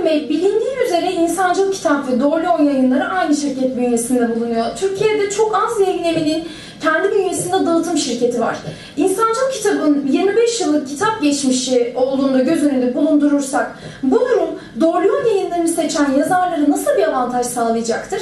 Aydın Bey, bilindiği üzere İnsancıl Kitap ve Doğru Yayınları aynı şirket bünyesinde bulunuyor. Türkiye'de çok az yayın evinin kendi bünyesinde dağıtım şirketi var. İnsancıl Kitab'ın 25 yıllık kitap geçmişi olduğunu da göz önünde bulundurursak, bu durum Doğru Yol Yayınlarını seçen yazarlara nasıl bir avantaj sağlayacaktır?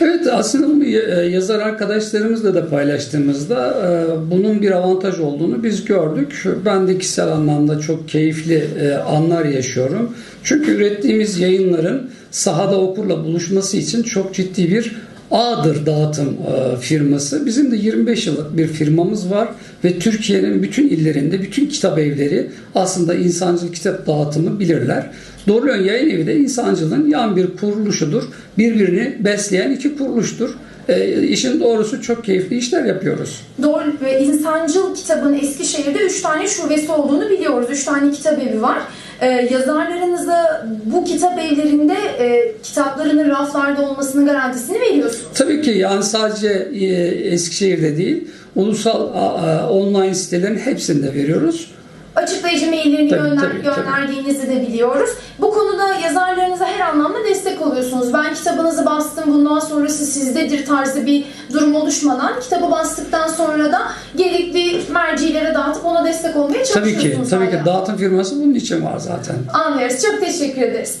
Evet aslında e, yazar arkadaşlarımızla da paylaştığımızda e, bunun bir avantaj olduğunu biz gördük. Ben de kişisel anlamda çok keyifli e, anlar yaşıyorum. Çünkü ürettiğimiz yayınların sahada okurla buluşması için çok ciddi bir ağdır dağıtım e, firması. Bizim de 25 yıllık bir firmamız var ve Türkiye'nin bütün illerinde bütün kitap evleri aslında insancıl kitap dağıtımı bilirler. Doğru Yön Yayın Evi de insancılığın yan bir kuruluşudur. Birbirini besleyen iki kuruluştur. E, işin doğrusu çok keyifli işler yapıyoruz. Doğru ve İnsancıl kitabın Eskişehir'de 3 tane şubesi olduğunu biliyoruz. 3 tane kitap evi var. Ee, yazarlarınıza bu kitap evlerinde e, kitaplarının raflarda olmasının garantisini veriyorsunuz. Tabii ki yani sadece e, Eskişehir'de değil, ulusal a, a, online sitelerin hepsinde veriyoruz. Açıklayıcı maillerini Tabii, gönder, tabii, tabii. gönderdiğinizi de biliyoruz. Bu konuda yazarlarınıza her anlamda destek oluyorsunuz. Ben kitabınızı bastım, bundan sonrası sizdedir tarzı bir durum oluşmadan kitabı bastıktan sonra da olmaya Tabii ki, çalışıyorsunuz. tabii ki hala. dağıtım firması bunun için var zaten. Anlıyoruz. Çok teşekkür ederiz.